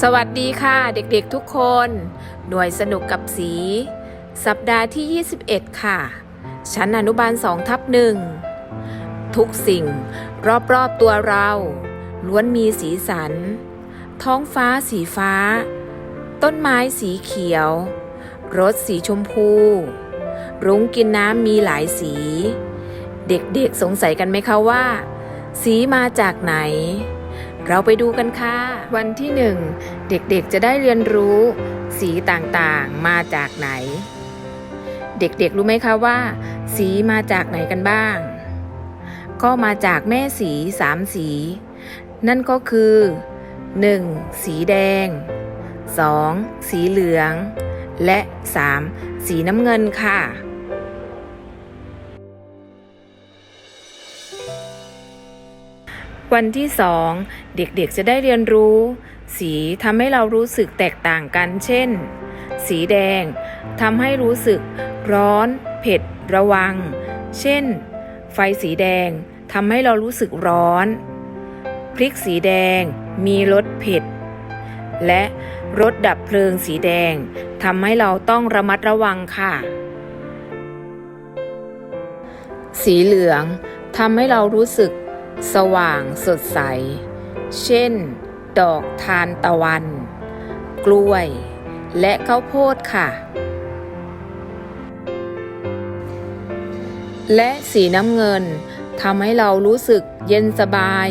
สวัสดีค่ะเด็กๆทุกคน หน่วยสนุกกับสี สัปดาห์ที่ 21 ค่ะ ชั้นอนุบาล2ทับหนึ่งทุกสิ่งรอบๆตัวเรา ล้วนมีสีสัน ท้องฟ้าสีฟ้า ต้นไม้สีเขียว รถสีชมพู รุ้งกินน้ำมีหลายสี เด็กๆสงสัยกันไหมคะว่า สีมาจากไหน เราไปดูกันค่ะ วันที่หนึ่งเด็กๆจะได้เรียนรู้สีต่างๆมาจากไหน เด็กๆรู้ไหมคะว่า สีมาจากไหนกันบ้าง ก็มาจากแม่สีสามสี นั่นก็คือ 1. สีแดง 2. สีเหลือง และ 3. สีน้ำเงินค่ะ วันที่สองเด็กๆจะได้เรียนรู้ สีทำให้เรารู้สึกแตกต่างกัน เช่น สีแดงทำให้รู้สึกร้อน เผ็ด ระวัง เช่น ไฟสีแดงทำให้เรารู้สึกร้อน พริกสีแดงมีรสเผ็ด และรถดับเพลิงสีแดงทำให้เราต้องระมัดระวังค่ะ สีเหลืองทำให้เรารู้สึก สว่างสดใส เช่น ดอกทานตะวัน กล้วย และข้าวโพดค่ะ และสีน้ำเงินทำให้เรารู้สึกเย็นสบาย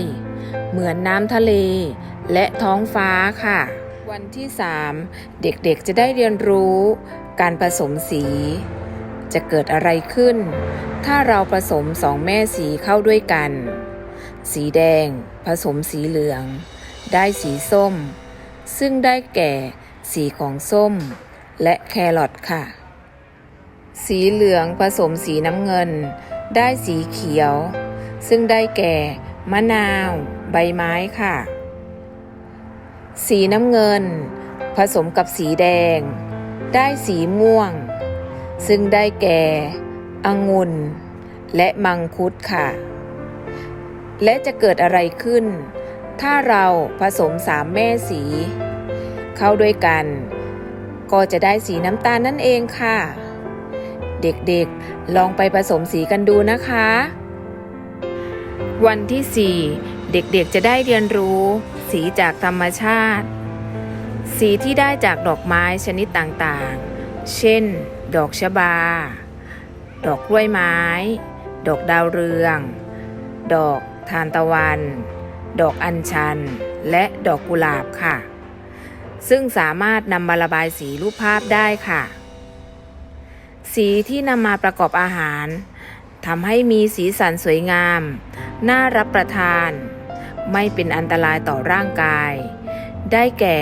เหมือนน้ำทะเล และท้องฟ้าค่ะ วันที่ 3 เด็กๆจะได้เรียนรู้การผสมสี จะเกิดอะไรขึ้น ถ้าเราผสมสองแม่สีเข้าด้วยกัน สีแดง ผสมสีเหลือง ได้สีส้ม ซึ่งได้แก่สีของส้ม และแครอทค่ะ สีเหลืองผสมสีน้ำเงิน ได้สีเขียว ซึ่งได้แก่ มะนาว ใบไม้ค่ะ สีน้ำเงิน ผสมกับสีแดง ได้สีม่วง ซึ่งได้แก่ องุ่น และมังคุดค่ะ และจะเกิดอะไรขึ้น ถ้าเราผสมสามแม่สี เข้าด้วยกัน ก็จะได้สีน้ำตาลนั่นเองค่ะ เด็กๆลองไปผสมสีกันดูนะคะ วันที่ 4 เด็กๆจะได้เรียนรู้ สีจากธรรมชาติ สีที่ได้จากดอกไม้ชนิดต่างๆ เช่น ดอกชบา ดอกกล้วยไม้ ดอกดาวเรือง ดอก ทานตะวัน ดอกอัญชัน และดอกกุหลาบค่ะ ซึ่งสามารถนำมาระบายสีรูปภาพได้ค่ะ สีที่นำมาประกอบอาหารทำให้มีสีสันสวยงาม น่ารับประทาน ไม่เป็นอันตรายต่อร่างกาย ได้แก่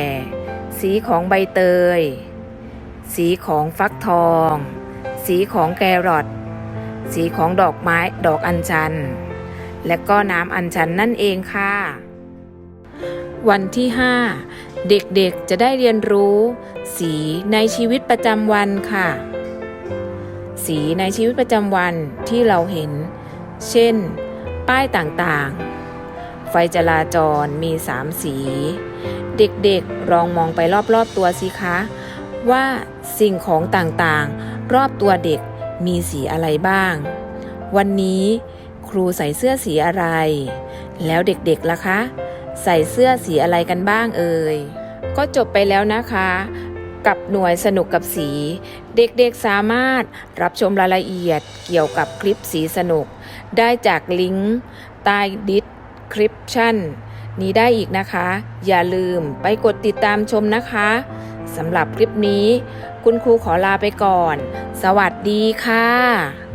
สีของใบเตย สีของฟักทอง สีของแกรอทสีของดอกไม้ดอกอัญชัน และก็น้ำอัญชันนั่นเองค่ะ วันที่ 5 เด็กๆจะได้เรียนรู้ สีในชีวิตประจำวันค่ะ สีในชีวิตประจำวันที่เราเห็น เช่น ป้ายต่างๆ ไฟจราจรมีสามสี เด็กๆลองมองไปรอบๆตัวสิคะ ว่าสิ่งของต่างๆ รอบตัวเด็กมีสีอะไรบ้าง วันนี้ ครูใส่เสื้อสีอะไร แล้วเด็กๆล่ะคะ ใส่เสื้อสีอะไรกันบ้างเอ่ย ก็จบไปแล้วนะคะ กับหน่วยสนุกกับสี เด็กๆสามารถรับชมรายละเอียดเกี่ยวกับคลิปสีสนุก ได้จากลิงก์ใต้ดิสคริปชั่นนี้ได้อีกนะคะ อย่าลืมไปกดติดตามชมนะคะสำหรับคลิปนี้ คุณครูขอลาไปก่อน สวัสดีค่ะ